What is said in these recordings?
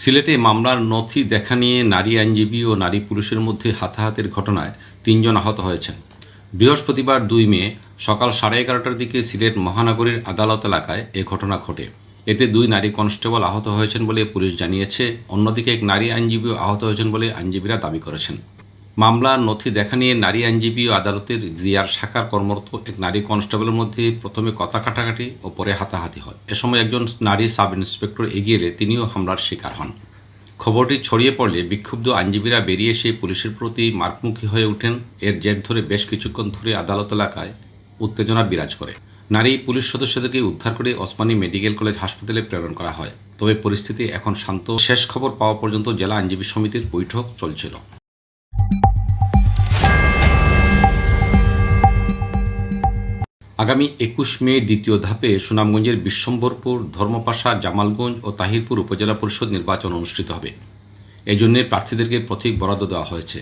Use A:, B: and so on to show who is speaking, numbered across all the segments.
A: সিলেটে মামলার নথি দেখা নিয়ে নারী আইনজীবী ও নারী পুরুষের মধ্যে হাতাহাতের ঘটনায় তিনজন আহত হয়েছেন। বৃহস্পতিবার দুই মে সকাল সাড়ে এগারোটার দিকে সিলেট মহানগরীর আদালত এলাকায় এ ঘটনা ঘটে। এতে দুই নারী কনস্টেবল আহত হয়েছেন বলে পুলিশ জানিয়েছে। অন্যদিকে এক নারী আইনজীবীও আহত হয়েছেন বলে আইনজীবীরা দাবি করেছেন। মামলার নথি দেখা নিয়ে নারী আইনজীবী ও আদালতের জিয়ার শাখার কর্মরত এক নারী কনস্টেবলের মধ্যে প্রথমে কথা কাটাকাটি ও পরে হাতাহাতি হয়। এ সময় একজন নারী সাব ইন্সপেক্টর এগিয়ে এলে তিনিও হামলার শিকার হন। খবরটি ছড়িয়ে পড়লে বিক্ষুব্ধ আইনজীবীরা বেরিয়ে এসে পুলিশের প্রতি মার্কমুখী হয়ে ওঠেন। এর জের ধরে বেশ কিছুক্ষণ ধরে আদালত এলাকায় উত্তেজনা বিরাজ করে। নারী পুলিশ সদস্যদেরকে উদ্ধার করে ওসমানী মেডিকেল কলেজ হাসপাতালে প্রেরণ করা হয়। তবে পরিস্থিতি এখন শান্ত। শেষ খবর পাওয়া পর্যন্ত জেলা আইনজীবী সমিতির বৈঠক চলছিল। আগামী একুশ মে দ্বিতীয় ধাপে সুনামগঞ্জের বিশ্বম্বরপুর, ধর্মপাশা, জামালগঞ্জ ও তাহিরপুর উপজেলা পরিষদ নির্বাচন অনুষ্ঠিত হবে। এই জন্য প্রার্থীদেরকে প্রতীক বরাদ্দ দেওয়া হয়েছে।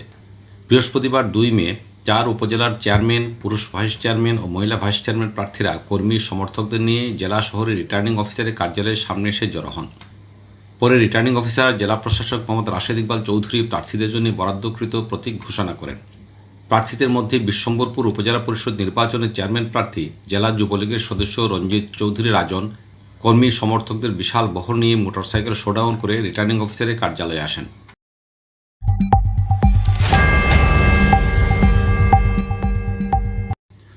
A: বৃহস্পতিবার দুই মে চার উপজেলার চেয়ারম্যান, পুরুষ ভাইস চেয়ারম্যান ও মহিলা ভাইস চেয়ারম্যান প্রার্থীরা কর্মী সমর্থকদের নিয়ে জেলা শহরের রিটার্নিং অফিসারের কার্যালয়ের সামনে এসে জড়ো হন। পরে রিটার্নিং অফিসার, জেলা প্রশাসক মোহাম্মদ রাশেদ ইকবাল চৌধুরী প্রার্থীদের জন্য বরাদ্দকৃত প্রতীক ঘোষণা করেন। প্রার্থীদের মধ্যে বিশ্বম্বরপুর উপজেলা পরিষদ নির্বাচনের চেয়ারম্যান প্রার্থী, জেলা যুবলীগের সদস্য রঞ্জিত চৌধুরী রাজন, কর্মী সমর্থকদের বিশাল বহর নিয়ে মোটরসাইকেল শোডাউন করে রিটার্নিং অফিসারের কার্যালয়ে আসেন।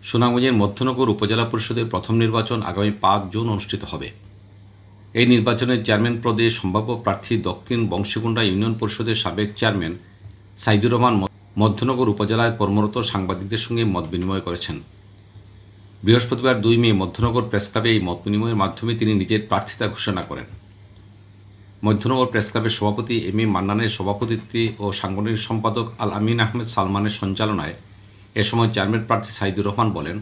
A: সুনামগঞ্জের মধ্যনগর উপজেলা পরিষদের প্রথম নির্বাচন আগামী পাঁচ জুন অনুষ্ঠিত হবে। এই নির্বাচনের চেয়ারম্যান পদে সম্ভাব্য প্রার্থী দক্ষিণ বংশীকুণ্ডা ইউনিয়ন পরিষদের সাবেক চেয়ারম্যান সাইদুর রহমান মধ্যনগর উপজেলায় কর্মরত সাংবাদিকদের সঙ্গে মত বিনিময় করেছেন। বৃহস্পতিবার দুই মে মধ্যনগর প্রেস ক্লাবে এই মত বিনিময়ের মাধ্যমে তিনি নিজের প্রার্থিতা ঘোষণা করেন। মধ্যনগর প্রেস ক্লাবের সভাপতি এম এ মান্নানের সভাপতিত্বে ও সাংগঠনিক সম্পাদক আল আমিন আহমেদ সালমানের সঞ্চালনায় এ সময় চেয়ারম্যান প্রার্থী সাইদুর রহমান বলেন,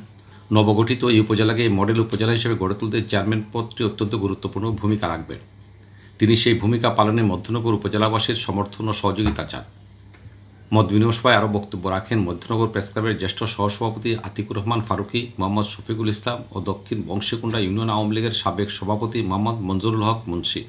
A: নবগঠিত এই উপজেলাকে মডেল উপজেলা হিসেবে গড়ে তুলতে চেয়ারম্যান পদটি অত্যন্ত গুরুত্বপূর্ণ ভূমিকা রাখবেন তিনি সেই ভূমিকা পালনে মধ্যনগর উপজেলাবাসীর সমর্থন ও সহযোগিতা চান। মত বিনিময় সভায় আরও বক্তব্য রাখেন, মধ্যনগর প্রেস ক্লাবের জ্যেষ্ঠ সহসভাপতি আতিকুর রহমান ফারুকি, মোহাম্মদ শফিকুল ইসলাম ও দক্ষিণ বংশীকুণ্ডা ইউনিয়ন আওয়ামী লীগের সাবেক সভাপতি মোহাম্মদ মঞ্জুরুল হক মুন্সি।